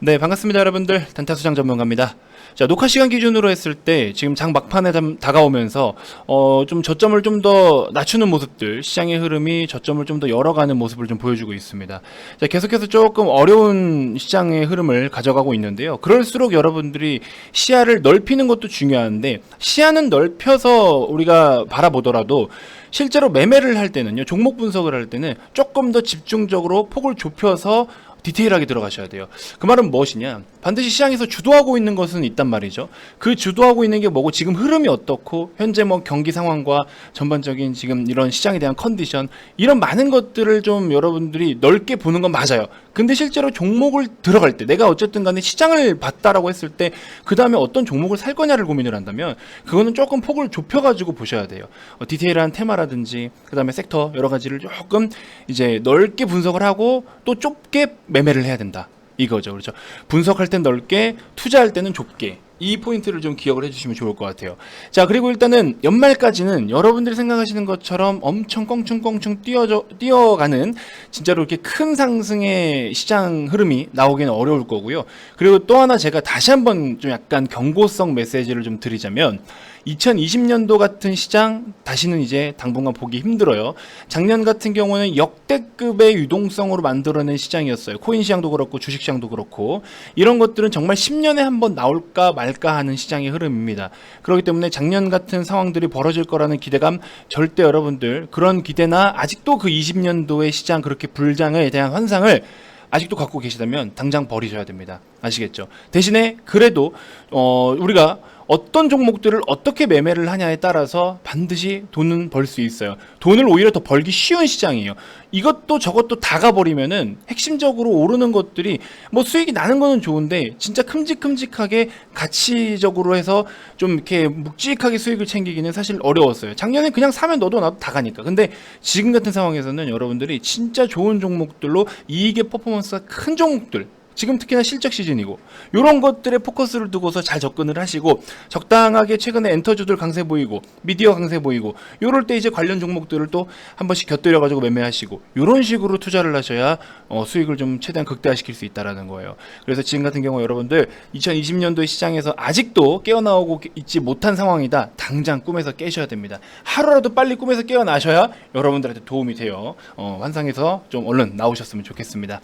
네, 반갑습니다, 여러분들. 단타 수장 전문가입니다. 자, 녹화 시간 기준으로 했을 때 지금 장 막판에 다- 다가오면서 어, 좀 저점을 좀 더 낮추는 모습들, 시장의 흐름이 저점을 좀 더 열어가는 모습을 좀 보여주고 있습니다. 자, 계속해서 조금 어려운 시장의 흐름을 가져가고 있는데요. 그럴수록 여러분들이 시야를 넓히는 것도 중요한데 시야는 넓혀서 우리가 바라보더라도 실제로 매매를 할 때는요, 종목 분석을 할 때는 조금 더 집중적으로 폭을 좁혀서 디테일하게 들어가셔야 돼요. 그 말은 무엇이냐? 반드시 시장에서 주도하고 있는 것은 있단 말이죠. 그 주도하고 있는 게 뭐고 지금 흐름이 어떻고 현재 뭐 경기 상황과 전반적인 지금 이런 시장에 대한 컨디션 이런 많은 것들을 좀 여러분들이 넓게 보는 건 맞아요. 근데 실제로 종목을 들어갈 때 내가 어쨌든 간에 시장을 봤다라고 했을 때 그 다음에 어떤 종목을 살 거냐를 고민을 한다면 그거는 조금 폭을 좁혀 가지고 보셔야 돼요. 어, 디테일한 테마라든지 그 다음에 섹터 여러 가지를 조금 이제 넓게 분석을 하고 또 좁게 매매를 해야 된다. 이거죠. 그렇죠. 분석할 땐 넓게, 투자할 때는 좁게. 이 포인트를 좀 기억을 해주시면 좋을 것 같아요. 자, 그리고 일단은 연말까지는 여러분들이 생각하시는 것처럼 엄청 껑충껑충 뛰어져, 뛰어가는 진짜로 이렇게 큰 상승의 시장 흐름이 나오기는 어려울 거고요. 그리고 또 하나 제가 다시 한번 좀 약간 경고성 메시지를 좀 드리자면 2020년도 같은 시장 다시는 이제 당분간 보기 힘들어요. 작년 같은 경우는 역대급의 유동성으로 만들어낸 시장이었어요. 코인 시장도 그렇고 주식 시장도 그렇고 이런 것들은 정말 10년에 한 번 나올까 말까 하는 시장의 흐름입니다. 그렇기 때문에 작년 같은 상황들이 벌어질 거라는 기대감 절대 여러분들 그런 기대나 아직도 그 20년도의 시장 그렇게 불장에 대한 환상을 아직도 갖고 계시다면 당장 버리셔야 됩니다. 아시겠죠? 대신에 그래도 어 우리가 어떤 종목들을 어떻게 매매를 하냐에 따라서 반드시 돈은 벌 수 있어요. 돈을 오히려 더 벌기 쉬운 시장이에요. 이것도 저것도 다 가버리면은 핵심적으로 오르는 것들이 뭐 수익이 나는 거는 좋은데 진짜 큼직큼직하게 가치적으로 해서 좀 이렇게 묵직하게 수익을 챙기기는 사실 어려웠어요. 작년에 그냥 사면 너도 나도 다 가니까. 근데 지금 같은 상황에서는 여러분들이 진짜 좋은 종목들로 이익의 퍼포먼스가 큰 종목들 지금 특히나 실적 시즌이고 이런 것들에 포커스를 두고서 잘 접근을 하시고 적당하게 최근에 엔터주들 강세 보이고 미디어 강세 보이고 이럴 때 이제 관련 종목들을 또 한 번씩 곁들여 가지고 매매하시고 이런 식으로 투자를 하셔야 어, 수익을 좀 최대한 극대화시킬 수 있다라는 거예요. 그래서 지금 같은 경우 여러분들 2020년도의 시장에서 아직도 깨어나오고 있지 못한 상황이다. 당장 꿈에서 깨셔야 됩니다. 하루라도 빨리 꿈에서 깨어나셔야 여러분들한테 도움이 돼요. 어, 환상에서 좀 얼른 나오셨으면 좋겠습니다.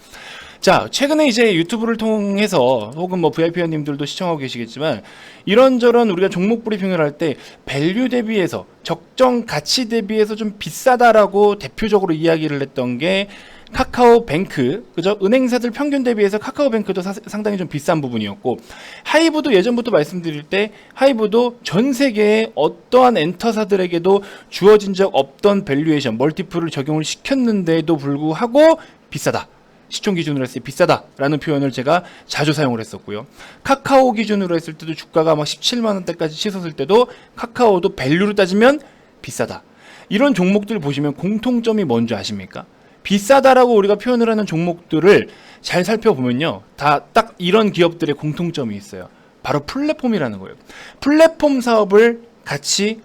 자, 최근에 이제 유튜브를 통해서 혹은 뭐 VIP 회원님들도 시청하고 계시겠지만 이런저런 우리가 종목 브리핑을 할 때 밸류 대비해서 적정 가치 대비해서 좀 비싸다라고 대표적으로 이야기를 했던 게 카카오뱅크 그죠? 은행사들 평균 대비해서 카카오뱅크도 사- 상당히 좀 비싼 부분이었고 하이브도 예전부터 말씀드릴 때 하이브도 전 세계의 어떠한 엔터사들에게도 주어진 적 없던 밸류에이션 멀티플을 적용을 시켰는데도 불구하고 비싸다 시총 기준으로 했을 때 비싸다라는 표현을 제가 자주 사용을 했었고요. 카카오 기준으로 했을 때도 주가가 막 17만 원대까지 치솟을 때도 카카오도 밸류로 따지면 비싸다. 이런 종목들 보시면 공통점이 뭔지 아십니까? 비싸다라고 우리가 표현을 하는 종목들을 잘 살펴보면요. 다 딱 이런 기업들의 공통점이 있어요. 바로 플랫폼이라는 거예요. 플랫폼 사업을 같이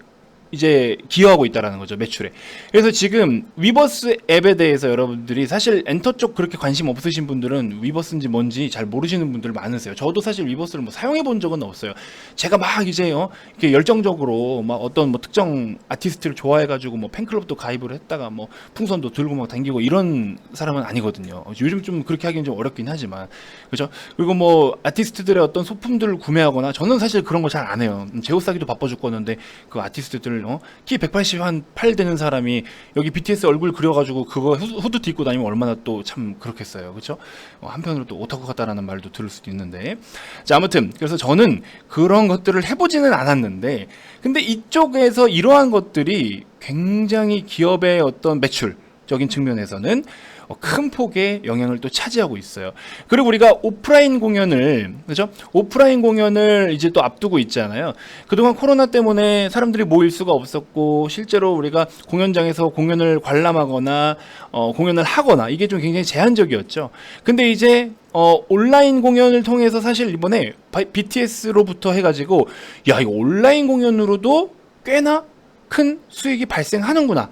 이제 기여하고 있다라는 거죠 매출에. 그래서 지금 위버스 앱에 대해서 여러분들이 사실 엔터 쪽 그렇게 관심 없으신 분들은 위버스인지 뭔지 잘 모르시는 분들 많으세요. 저도 사실 위버스를 뭐 사용해 본 적은 없어요. 제가 막 이제요 이렇게 열정적으로 막 어떤 뭐 특정 아티스트를 좋아해가지고 뭐 팬클럽도 가입을 했다가 뭐 풍선도 들고 막 당기고 이런 사람은 아니거든요. 요즘 좀 그렇게 하기는 좀 어렵긴 하지만 그죠? 그리고 뭐 아티스트들의 어떤 소품들을 구매하거나 저는 사실 그런 거 잘 안 해요. 음, 제옷 사기도 바빠 죽겠는데 그 아티스트들 어? 키 180 한 8 되는 사람이 여기 BTS 얼굴 그려가지고 그거 후- 후드 입고 다니면 얼마나 또 참 그렇겠어요. 그렇죠? 어, 한편으로 또 오타쿠 같다라는 말도 들을 수도 있는데 자 아무튼 그래서 저는 그런 것들을 해보지는 않았는데 근데 이쪽에서 이러한 것들이 굉장히 기업의 어떤 매출적인 측면에서는 어, 큰 폭의 영향을 또 차지하고 있어요. 그리고 우리가 오프라인 공연을 그죠? 오프라인 공연을 이제 또 앞두고 있잖아요. 그동안 코로나 때문에 사람들이 모일 수가 없었고 실제로 우리가 공연장에서 공연을 관람하거나 어, 공연을 하거나 이게 좀 굉장히 제한적이었죠. 근데 이제 어, 온라인 공연을 통해서 사실 이번에 BTS로부터 해가지고 야 이거 온라인 공연으로도 꽤나 큰 수익이 발생하는구나.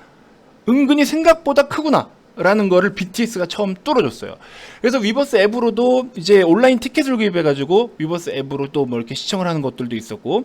은근히 생각보다 크구나. 라는 거를 BTS가 처음 뚫어줬어요. 그래서 위버스 앱으로도 이제 온라인 티켓을 구입해가지고 위버스 앱으로 또 뭐 이렇게 시청을 하는 것들도 있었고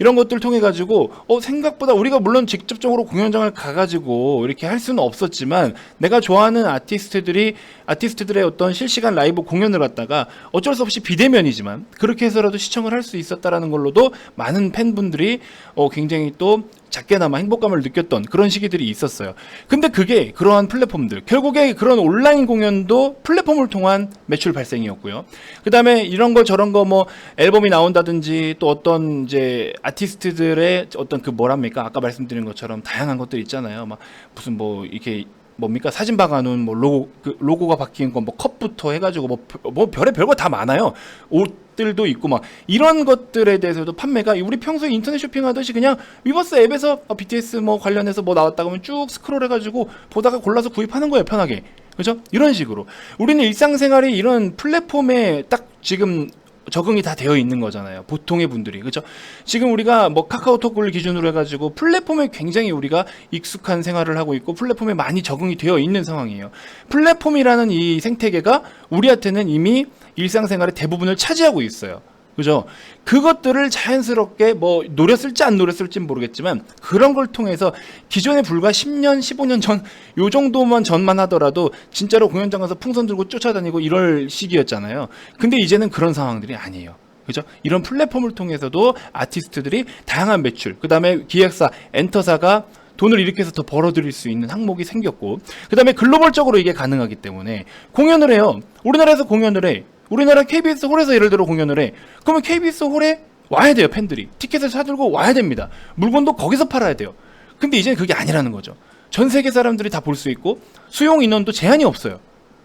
이런 것들 통해 가지고 어 생각보다 우리가 물론 직접적으로 공연장을 가가지고 이렇게 할 수는 없었지만 내가 좋아하는 아티스트들이 아티스트들의 어떤 실시간 라이브 공연을 갖다가 어쩔 수 없이 비대면이지만 그렇게 해서라도 시청을 할 수 있었다라는 걸로도 많은 팬분들이 어 굉장히 또 작게나마 행복감을 느꼈던 그런 시기들이 있었어요. 근데 그게 그러한 플랫폼들 결국에 그런 온라인 공연도 플랫폼을 통한 매출 발생이었고요. 그 다음에 이런 거 저런 거 뭐 앨범이 나온다든지 또 어떤 이제 아티스트들의 어떤 그 뭐랍니까 아까 말씀드린 것처럼 다양한 것들 있잖아요. 막 무슨 뭐 이렇게 뭡니까 사진 박아놓은 뭐 로고 그 로고가 바뀐 거 뭐 컵부터 해가지고 뭐, 별- 뭐 별의 별거 다 많아요. 옷들도 있고 막 이런 것들에 대해서도 판매가 우리 평소에 인터넷 쇼핑하듯이 그냥 위버스 앱에서 어, BTS 뭐 관련해서 뭐 나왔다 그러면 쭉 스크롤해가지고 보다가 골라서 구입하는 거예요 편하게. 그죠? 이런 식으로 우리는 일상생활이 이런 플랫폼에 딱 지금 적응이 다 되어 있는 거잖아요. 보통의 분들이. 그죠? 지금 우리가 뭐 카카오톡을 기준으로 해 가지고 플랫폼에 굉장히 우리가 익숙한 생활을 하고 있고 플랫폼에 많이 적응이 되어 있는 상황이에요. 플랫폼이라는 이 생태계가 우리한테는 이미 일상생활의 대부분을 차지하고 있어요. 그죠? 그것들을 자연스럽게 뭐 노렸을지 안 노렸을지는 모르겠지만 그런 걸 통해서 기존에 불과 10년, 15년 전 요 정도만 전만 하더라도 진짜로 공연장 가서 풍선 들고 쫓아다니고 이럴 시기였잖아요. 근데 이제는 그런 상황들이 아니에요. 그죠? 이런 플랫폼을 통해서도 아티스트들이 다양한 매출, 그 다음에 기획사, 엔터사가 돈을 이렇게 해서 더 벌어들일 수 있는 항목이 생겼고, 그 다음에 글로벌적으로 이게 가능하기 때문에 공연을 해요. 우리나라에서 공연을 해. 우리나라 KBS 홀에서 예를 들어 공연을 해. 그러면 KBS 홀에 와야 돼요, 팬들이. 티켓을 사들고 와야 됩니다. 물건도 거기서 팔아야 돼요. 근데 이제는 그게 아니라는 거죠. 전 세계 사람들이 다 볼 수 있고, 수용 인원도 제한이 없어요.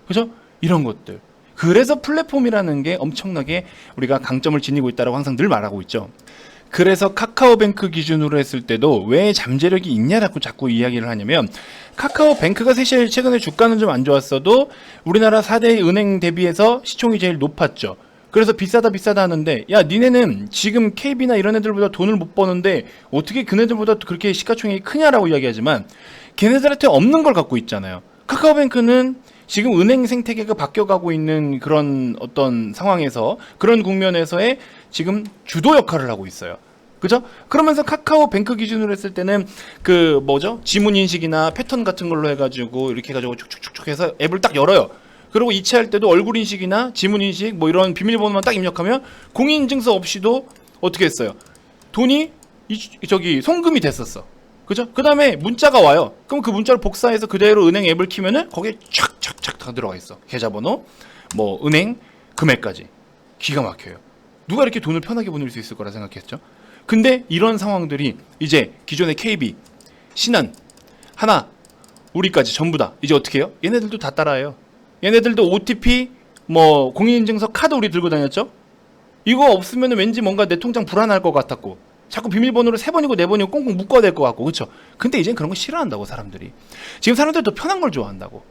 그죠? 이런 것들. 그래서 플랫폼이라는 게 엄청나게 우리가 강점을 지니고 있다고 항상 늘 말하고 있죠. 그래서 카카오뱅크 기준으로 했을 때도 왜 잠재력이 있냐라고 자꾸 이야기를 하냐면 카카오뱅크가 사실 최근에 주가는 좀 안 좋았어도 우리나라 4대 은행 대비해서 시총이 제일 높았죠. 그래서 비싸다 비싸다 하는데 야 니네는 지금 KB나 이런 애들보다 돈을 못 버는데 어떻게 그네들보다 그렇게 시가총액이 크냐라고 이야기하지만 걔네들한테 없는 걸 갖고 있잖아요. 카카오뱅크는 지금 은행 생태계가 바뀌어가고 있는 그런 어떤 상황에서 그런 국면에서의 지금 주도 역할을 하고 있어요. 그죠? 그러면서 카카오 뱅크 기준으로 했을 때는 그 뭐죠? 지문 인식이나 패턴 같은 걸로 해가지고 이렇게 해가지고 축축축축 해서 앱을 딱 열어요. 그리고 이체할 때도 얼굴 인식이나 지문 인식 뭐 이런 비밀번호만 딱 입력하면 공인인증서 없이도 어떻게 했어요? 돈이 이, 저기 송금이 됐었어. 그죠? 그 다음에 문자가 와요. 그럼 그 문자를 복사해서 그대로 은행 앱을 키면은 거기에 촥촥촥 다 들어가 있어. 계좌번호, 뭐 은행, 금액까지. 기가 막혀요. 누가 이렇게 돈을 편하게 보낼 수 있을 거라 생각했죠? 근데 이런 상황들이 이제 기존의 KB, 신한, 하나, 우리까지 전부 다 이제 어떻게 해요? 얘네들도 다 따라해요. 얘네들도 OTP, 뭐 공인인증서 카드 우리 들고 다녔죠? 이거 없으면 왠지 뭔가 내 통장 불안할 것 같았고 자꾸 비밀번호를 세 번이고 네 번이고 꽁꽁 묶어야 될 것 같고 그렇죠 근데 이젠 그런 거 싫어한다고 사람들이 지금 사람들이 더 편한 걸 좋아한다고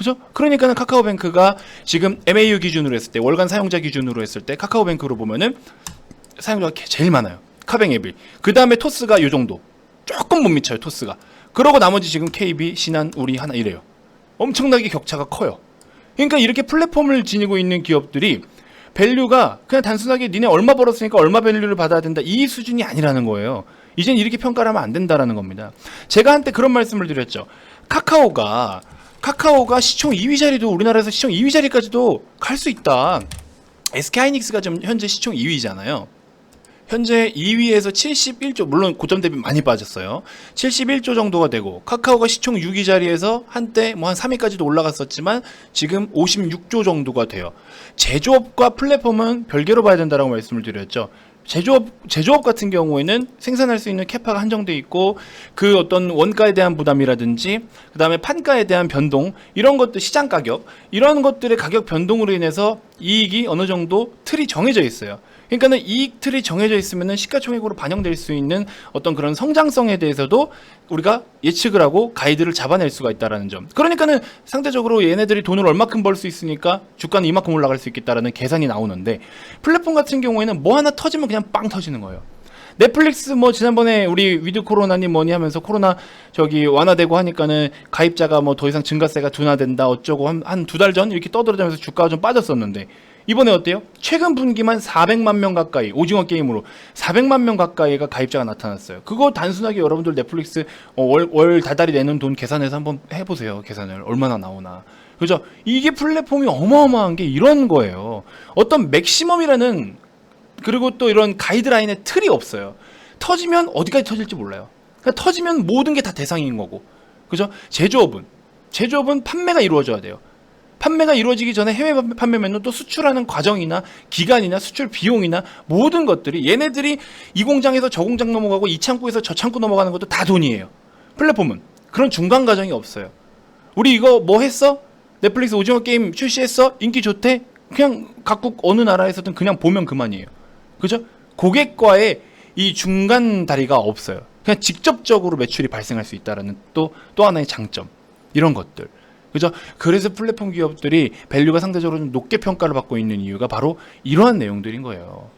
그죠? 그러니까는 카카오뱅크가 지금 MAU 기준으로 했을 때 월간 사용자 기준으로 했을 때 카카오뱅크로 보면은 사용자가 개- 제일 많아요. 카뱅 앱이. 그 다음에 토스가 요 정도. 조금 못 미쳐요 토스가. 그러고 나머지 지금 KB 신한 우리 하나 이래요. 엄청나게 격차가 커요. 그러니까 이렇게 플랫폼을 지니고 있는 기업들이 밸류가 그냥 단순하게 니네 얼마 벌었으니까 얼마 밸류를 받아야 된다 이 수준이 아니라는 거예요. 이젠 이렇게 평가를 하면 안 된다라는 겁니다. 제가 한때 그런 말씀을 드렸죠. 카카오가 카카오가 시총 2위 자리도 우리나라에서 시총 2위 자리까지도 갈 수 있다. SK하이닉스가 지금 현재 시총 2위잖아요. 현재 2위에서 71조 물론 고점 대비 많이 빠졌어요. 71조 정도가 되고 카카오가 시총 6위 자리에서 한때 뭐 한 3위까지도 올라갔었지만 지금 56조 정도가 돼요. 제조업과 플랫폼은 별개로 봐야 된다라고 말씀을 드렸죠. 제조업 제조업 같은 경우에는 생산할 수 있는 캐파가 한정돼 있고 그 어떤 원가에 대한 부담이라든지 그다음에 판가에 대한 변동 이런 것들 시장 가격 이런 것들의 가격 변동으로 인해서 이익이 어느 정도 틀이 정해져 있어요. 그러니까는 이익 틀이 정해져 있으면은 시가총액으로 반영될 수 있는 어떤 그런 성장성에 대해서도 우리가 예측을 하고 가이드를 잡아낼 수가 있다라는 점. 그러니까는 상대적으로 얘네들이 돈을 얼마큼 벌 수 있으니까 주가는 이만큼 올라갈 수 있겠다라는 계산이 나오는데 플랫폼 같은 경우에는 뭐 하나 터지면 그냥 빵 터지는 거예요. 넷플릭스 뭐 지난번에 우리 위드 코로나님 뭐니 하면서 코로나 저기 완화되고 하니까는 가입자가 뭐 더 이상 증가세가 둔화된다 어쩌고 한 두 달전 이렇게 떠들어다면서 주가가 좀 빠졌었는데 이번에 어때요? 최근 분기만 400만 명 가까이 오징어 게임으로 400만 명 가까이가 가입자가 나타났어요. 그거 단순하게 여러분들 넷플릭스 어, 월, 월 다달이 내는 돈 계산해서 한번 해보세요. 계산을 얼마나 나오나. 그죠? 이게 플랫폼이 어마어마한 게 이런 거예요. 어떤 맥시멈이라는 그리고 또 이런 가이드라인의 틀이 없어요. 터지면 어디까지 터질지 몰라요. 그러니까 터지면 모든 게 다 대상인 거고. 그죠? 제조업은 제조업은 판매가 이루어져야 돼요. 판매가 이루어지기 전에 해외 판매면은 또 수출하는 과정이나 기간이나 수출 비용이나 모든 것들이 얘네들이 이 공장에서 저 공장 넘어가고 이 창구에서 저 창구 넘어가는 것도 다 돈이에요. 플랫폼은 그런 중간 과정이 없어요. 우리 이거 뭐 했어? 넷플릭스 오징어 게임 출시했어? 인기 좋대? 그냥 각국 어느 나라에서든 그냥 보면 그만이에요. 그죠? 고객과의 이 중간 다리가 없어요. 그냥 직접적으로 매출이 발생할 수 있다라는 또또 하나의 장점 이런 것들. 그죠? 그래서 플랫폼 기업들이 밸류가 상대적으로 좀 높게 평가를 받고 있는 이유가 바로 이러한 내용들인 거예요.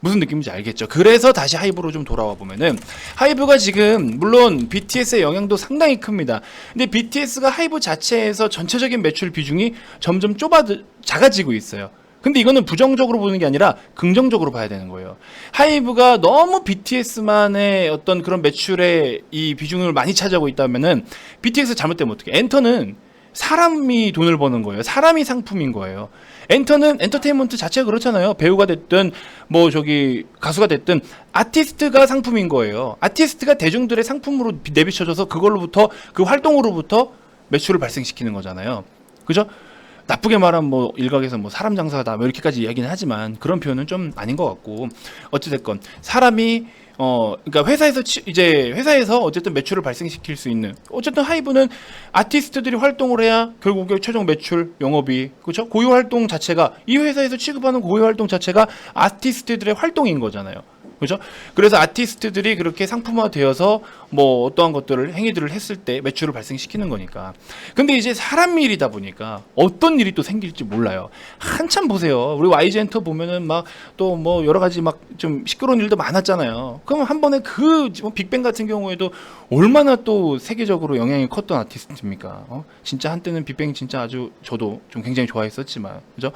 무슨 느낌인지 알겠죠? 그래서 다시 하이브로 좀 돌아와 보면은 하이브가 지금 물론 BTS의 영향도 상당히 큽니다. 근데 BTS가 하이브 자체에서 전체적인 매출 비중이 점점 좁아 작아지고 있어요. 근데 이거는 부정적으로 보는 게 아니라 긍정적으로 봐야 되는 거예요. 하이브가 너무 BTS만의 어떤 그런 매출의 이 비중을 많이 차지하고 있다면은 BTS 잘못되면 어떻게? 엔터는 사람이 돈을 버는 거예요. 사람이 상품인 거예요. 엔터는 엔터테인먼트 자체가 그렇잖아요. 배우가 됐든 뭐 저기 가수가 됐든 아티스트가 상품인 거예요. 아티스트가 대중들의 상품으로 내비쳐져서 그걸로부터 그 활동으로부터 매출을 발생시키는 거잖아요. 그죠? 나쁘게 말하면 뭐 일각에서 뭐 사람 장사다 뭐 이렇게까지 이야기는 하지만 그런 표현은 좀 아닌 것 같고 어찌됐건 사람이 어 그러니까 회사에서 치, 이제 회사에서 어쨌든 매출을 발생시킬 수 있는 어쨌든 하이브는 아티스트들이 활동을 해야 결국에 최종 매출 영업이 그렇죠 고유 활동 자체가 이 회사에서 취급하는 고유 활동 자체가 아티스트들의 활동인 거잖아요. 그죠? 그래서 아티스트들이 그렇게 상품화되어서 뭐 어떠한 것들을 행위들을 했을 때 매출을 발생시키는 거니까. 근데 이제 사람 일이다 보니까 어떤 일이 또 생길지 몰라요. 한참 보세요. 우리 엔터 보면은 막 또 뭐 여러 가지 막 좀 시끄러운 일도 많았잖아요. 그럼 한 번에 그뭐 빅뱅 같은 경우에도 얼마나 또 세계적으로 영향이 컸던 아티스트입니까? 어? 진짜 한때는 빅뱅 진짜 아주 저도 좀 굉장히 좋아했었지만 그죠?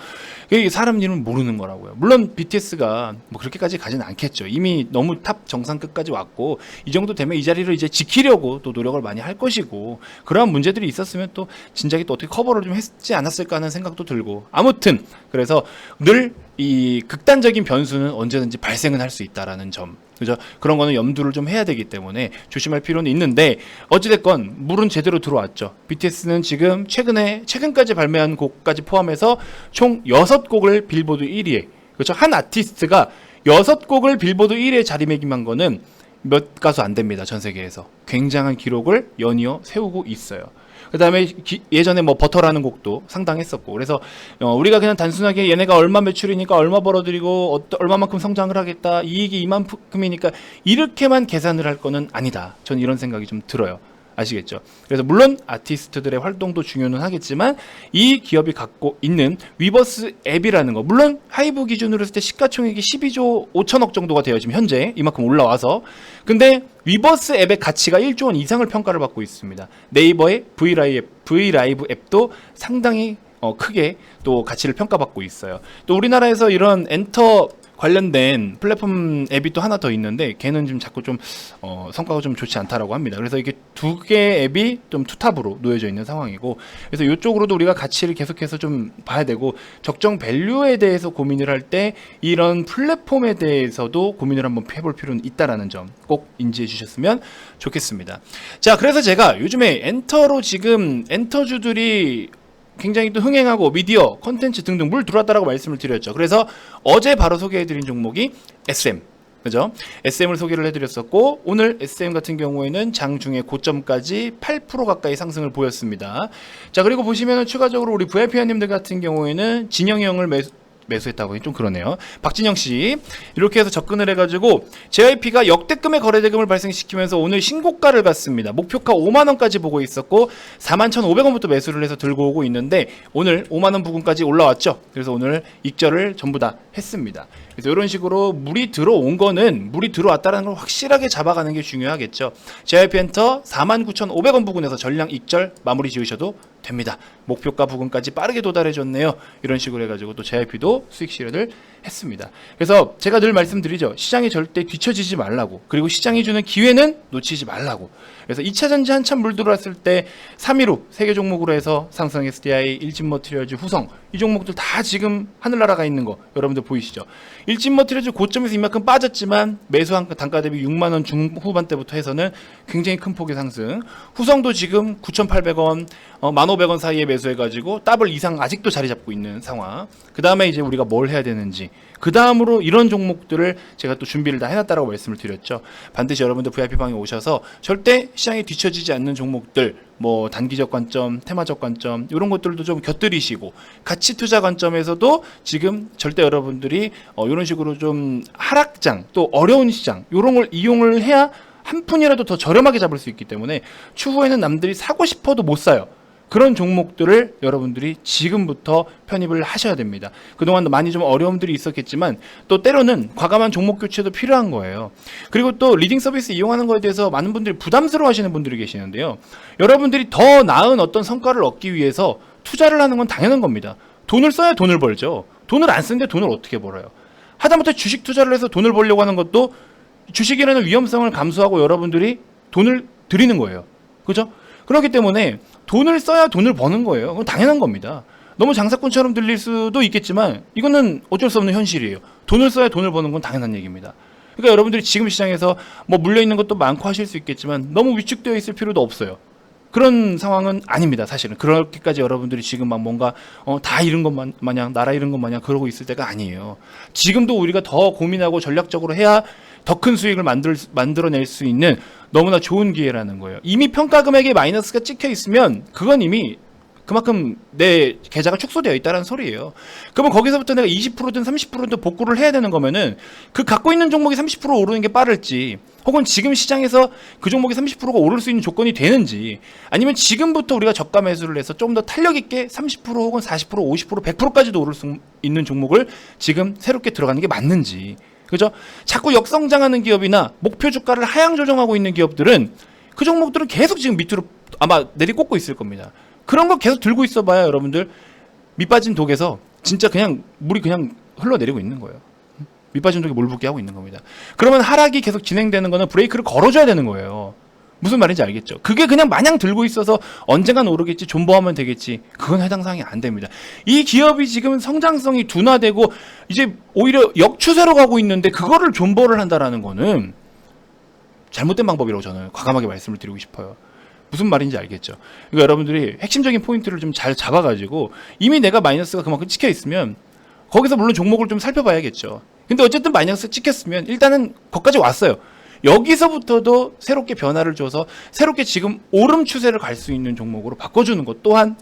사람 일은 모르는 거라고요. 물론 BTS가 뭐 그렇게까지 가진 않겠죠. 이미 너무 탑 정상 끝까지 왔고 이 정도 되면 이 자리를 이제 지키려고 또 노력을 많이 할 것이고 그러한 문제들이 있었으면 또 진작에 또 어떻게 커버를 좀 했지 않았을까 하는 생각도 들고 아무튼 그래서 늘 이 극단적인 변수는 언제든지 발생은 할 수 있다라는 점. 그죠? 그런 거는 염두를 좀 해야 되기 때문에 조심할 필요는 있는데 어찌됐건 물은 제대로 들어왔죠. BTS는 지금 최근에 최근까지 발매한 곡까지 포함해서 총 6곡을 빌보드 1위에 그렇죠? 한 아티스트가 여섯 곡을 빌보드 1위에 자리매김한 거는 몇 가수 안 됩니다. 전 세계에서. 굉장한 기록을 연이어 세우고 있어요. 그 다음에 예전에 뭐 버터라는 곡도 상당했었고 그래서 어, 우리가 그냥 단순하게 얘네가 얼마 매출이니까 얼마 벌어들이고 어, 얼마만큼 성장을 하겠다 이익이 이만큼이니까 이렇게만 계산을 할 거는 아니다. 전 이런 생각이 좀 들어요. 아시겠죠? 그래서 물론 아티스트들의 활동도 중요는 하겠지만 이 기업이 갖고 있는 위버스 앱이라는 거 물론 하이브 기준으로 했을 때 시가총액이 12조 5천억 정도가 돼요 지금 현재. 이만큼 올라와서. 근데 위버스 앱의 가치가 1조 원 이상을 평가를 받고 있습니다. 네이버의 V라이브, V라이브 앱도 상당히 어, 크게 또 가치를 평가받고 있어요. 또 우리나라에서 이런 엔터 관련된 플랫폼 앱이 또 하나 더 있는데 걔는 지금 자꾸 좀 어, 성과가 좀 좋지 않다라고 합니다. 그래서 이게 두 개 앱이 좀 투탑으로 놓여져 있는 상황이고 그래서 이쪽으로도 우리가 가치를 계속해서 좀 봐야 되고 적정 밸류에 대해서 고민을 할 때 이런 플랫폼에 대해서도 고민을 한번 해볼 필요는 있다라는 점 꼭 인지해 주셨으면 좋겠습니다. 자, 그래서 제가 요즘에 엔터로 지금 엔터주들이 굉장히 또 흥행하고 미디어, 컨텐츠 등등 물 들어왔다라고 말씀을 드렸죠. 그래서 어제 바로 소개해드린 종목이 SM. 그죠? SM을 소개를 해드렸었고 오늘 SM 같은 경우에는 장중에 고점까지 8% 가까이 상승을 보였습니다. 자 그리고 보시면은 추가적으로 우리 VIP님들 같은 경우에는 진영이 형을 매수, 매수했다고 좀 그러네요. 박진영 씨 이렇게 해서 접근을 해가지고 JYP가 역대급의 거래대금을 발생시키면서 오늘 신고가를 갔습니다. 목표가 5만 원까지 보고 있었고 4만 1,500원부터 매수를 해서 들고 오고 있는데 오늘 5만 원 부근까지 올라왔죠. 그래서 오늘 익절을 전부 다 했습니다. 그래서 이런 식으로 물이 들어온 거는 물이 들어왔다는 걸 확실하게 잡아가는 게 중요하겠죠. JYP 엔터 49,500원 부근에서 전량 익절 마무리 지으셔도 됩니다. 목표가 부근까지 빠르게 도달해줬네요. 이런 식으로 해가지고 또 JYP도 수익 실현을 했습니다. 그래서 제가 늘 말씀드리죠. 시장이 절대 뒤처지지 말라고. 그리고 시장이 주는 기회는 놓치지 말라고. 그래서 2차 전지 한참 물 들어왔을 때 3위로 세계 종목으로 해서 삼성 SDI, 일진 머티리얼즈, 후성 이 종목들 다 지금 하늘 날아가 있는 거 여러분들 보이시죠? 일진 머티리얼즈 고점에서 이만큼 빠졌지만 매수한 단가 대비 6만 원 중후반대부터 해서는 굉장히 큰 폭의 상승. 후성도 지금 9,800원, 어, 1,500원 사이에 매수해가지고 더블 이상 아직도 자리 잡고 있는 상황. 그 다음에 이제 우리가 뭘 해야 되는지. 그 다음으로 이런 종목들을 제가 또 준비를 다 해놨다라고 말씀을 드렸죠. 반드시 여러분들 VIP 방에 오셔서 절대 시장에 뒤처지지 않는 종목들, 뭐 단기적 관점, 테마적 관점 이런 것들도 좀 곁들이시고 가치 투자 관점에서도 지금 절대 여러분들이 어, 이런 식으로 좀 하락장 또 어려운 시장 이런 걸 이용을 해야 한 푼이라도 더 저렴하게 잡을 수 있기 때문에 추후에는 남들이 사고 싶어도 못 사요. 그런 종목들을 여러분들이 지금부터 편입을 하셔야 됩니다. 그동안도 많이 좀 어려움들이 있었겠지만 또 때로는 과감한 종목 교체도 필요한 거예요. 그리고 또 리딩 서비스 이용하는 거에 대해서 많은 분들이 부담스러워 하시는 분들이 계시는데요. 여러분들이 더 나은 어떤 성과를 얻기 위해서 투자를 하는 건 당연한 겁니다. 돈을 써야 돈을 벌죠. 돈을 안 쓰는데 돈을 어떻게 벌어요? 하다못해 주식 투자를 해서 돈을 벌려고 하는 것도 주식이라는 위험성을 감수하고 여러분들이 돈을 드리는 거예요. 그죠? 그렇기 때문에 돈을 써야 돈을 버는 거예요. 그건 당연한 겁니다. 너무 장사꾼처럼 들릴 수도 있겠지만 이거는 어쩔 수 없는 현실이에요. 돈을 써야 돈을 버는 건 당연한 얘기입니다. 그러니까 여러분들이 지금 시장에서 뭐 물려 있는 것도 많고 하실 수 있겠지만 너무 위축되어 있을 필요도 없어요. 그런 상황은 아닙니다. 사실은 그렇게까지 여러분들이 지금 막 뭔가 어, 다 잃은 것 마- 마냥 나라 잃은 것 마냥 그러고 있을 때가 아니에요. 지금도 우리가 더 고민하고 전략적으로 해야 더 큰 수익을 만들 만들어낼 수 있는 너무나 좋은 기회라는 거예요. 이미 평가 금액에 마이너스가 찍혀 있으면 그건 이미 그만큼 내 계좌가 축소되어 있다는 소리예요. 그러면 거기서부터 내가 20%든 30%든 복구를 해야 되는 거면은 그 갖고 있는 종목이 30% 오르는 게 빠를지 혹은 지금 시장에서 그 종목이 30%가 오를 수 있는 조건이 되는지 아니면 지금부터 우리가 저가 매수를 해서 좀 더 탄력 있게 30% 혹은 40% 50% 100%까지도 오를 수 있는 종목을 지금 새롭게 들어가는 게 맞는지 그죠? 자꾸 역성장하는 기업이나 목표 주가를 하향 조정하고 있는 기업들은 그 종목들은 계속 지금 밑으로 아마 내리꽂고 있을 겁니다. 그런 거 계속 들고 있어봐야 여러분들 밑빠진 독에서 진짜 그냥 물이 그냥 흘러내리고 있는 거예요. 밑빠진 독에 물 붓게 하고 있는 겁니다. 그러면 하락이 계속 진행되는 거는 브레이크를 걸어줘야 되는 거예요. 무슨 말인지 알겠죠? 그게 그냥 마냥 들고 있어서 언젠간 오르겠지, 존버하면 되겠지. 그건 해당 사항이 안 됩니다. 이 기업이 지금 성장성이 둔화되고 이제 오히려 역추세로 가고 있는데 그거를 존버를 한다라는 거는 잘못된 방법이라고 저는 과감하게 말씀을 드리고 싶어요. 무슨 말인지 알겠죠? 그러니까 여러분들이 핵심적인 포인트를 좀 잘 잡아가지고 이미 내가 마이너스가 그만큼 찍혀 있으면 거기서 물론 종목을 좀 살펴봐야겠죠. 근데 어쨌든 마이너스 찍혔으면 일단은 거기까지 왔어요. 여기서부터도 새롭게 변화를 줘서 새롭게 지금 오름 추세를 갈 수 있는 종목으로 바꿔주는 것 또한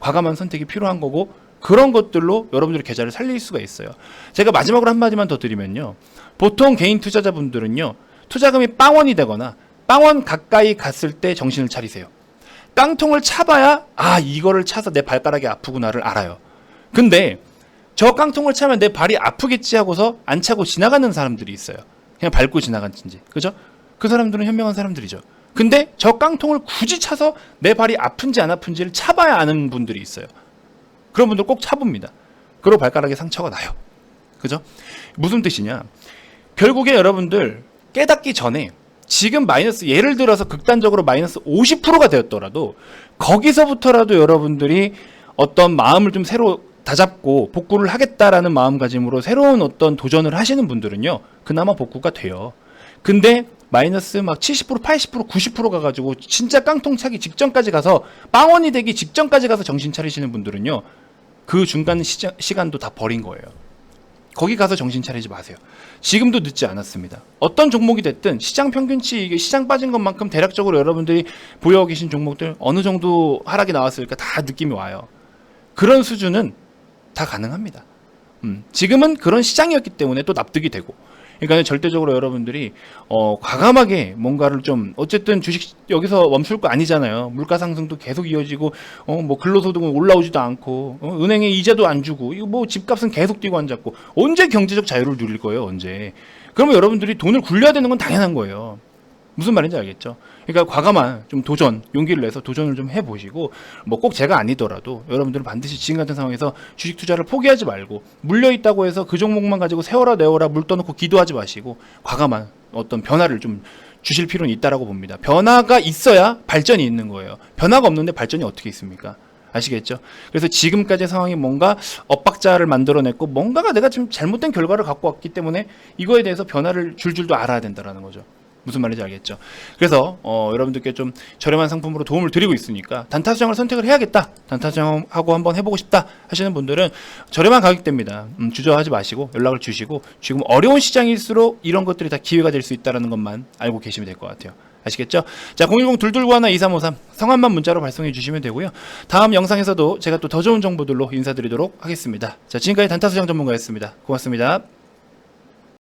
과감한 선택이 필요한 거고 그런 것들로 여러분들의 계좌를 살릴 수가 있어요. 제가 마지막으로 한마디만 더 드리면요. 보통 개인 투자자분들은요. 투자금이 빵원이 되거나 빵원 가까이 갔을 때 정신을 차리세요. 깡통을 차봐야 아 이거를 차서 내 발가락이 아프구나를 알아요. 근데 저 깡통을 차면 내 발이 아프겠지 하고서 안 차고 지나가는 사람들이 있어요. 그냥 밟고 지나간지. 그죠? 그 사람들은 현명한 사람들이죠. 근데 저 깡통을 굳이 차서 내 발이 아픈지 안 아픈지를 차봐야 아는 분들이 있어요. 그런 분들 꼭 차봅니다. 그리고 발가락에 상처가 나요. 그죠? 무슨 뜻이냐? 결국에 여러분들 깨닫기 전에 지금 마이너스 예를 들어서 극단적으로 마이너스 50%가 되었더라도 거기서부터라도 여러분들이 어떤 마음을 좀 새로 다잡고 복구를 하겠다라는 마음가짐으로 새로운 어떤 도전을 하시는 분들은요 그나마 복구가 돼요. 근데 마이너스 막 70%, 80%, 90% 가가지고 진짜 깡통 차기 직전까지 가서 빵원이 되기 직전까지 가서 정신 차리시는 분들은요 그 중간 시장, 시간도 다 버린 거예요. 거기 가서 정신 차리지 마세요. 지금도 늦지 않았습니다. 어떤 종목이 됐든 시장 평균치 시장 빠진 것만큼 대략적으로 여러분들이 보여 계신 종목들 어느 정도 하락이 나왔을까 다 느낌이 와요. 그런 수준은 다 가능합니다. 음, 지금은 그런 시장이었기 때문에 또 납득이 되고 그러니까 절대적으로 여러분들이 어 과감하게 뭔가를 좀 어쨌든 주식 여기서 멈출 거 아니잖아요. 물가 상승도 계속 이어지고 어 뭐 근로소득은 올라오지도 않고 어, 은행에 이자도 안 주고 이거 뭐 집값은 계속 뛰고 앉았고 언제 경제적 자유를 누릴 거예요? 언제? 그러면 여러분들이 돈을 굴려야 되는 건 당연한 거예요. 무슨 말인지 알겠죠? 그러니까 과감한 좀 도전, 용기를 내서 도전을 좀 해보시고 뭐 꼭 제가 아니더라도 여러분들은 반드시 지금 같은 상황에서 주식 투자를 포기하지 말고 물려 있다고 해서 그 종목만 가지고 세워라 내워라 물 떠놓고 기도하지 마시고 과감한 어떤 변화를 좀 주실 필요는 있다라고 봅니다. 변화가 있어야 발전이 있는 거예요. 변화가 없는데 발전이 어떻게 있습니까? 아시겠죠? 그래서 지금까지의 상황이 뭔가 엇박자를 만들어냈고 뭔가가 내가 지금 잘못된 결과를 갖고 왔기 때문에 이거에 대해서 변화를 줄 줄도 알아야 된다라는 거죠. 무슨 말인지 알겠죠? 그래서 어, 여러분들께 좀 저렴한 상품으로 도움을 드리고 있으니까 단타 수장을 선택을 해야겠다. 단타 수장하고 한번 해보고 싶다 하시는 분들은 저렴한 가격대입니다. 음, 주저하지 마시고 연락을 주시고 지금 어려운 시장일수록 이런 것들이 다 기회가 될 수 있다라는 것만 알고 계시면 될 것 같아요. 아시겠죠? 자, 010-221-2353 성함만 문자로 발송해 주시면 되고요. 다음 영상에서도 제가 또 더 좋은 정보들로 인사드리도록 하겠습니다. 자, 지금까지 단타수장 전문가였습니다. 고맙습니다.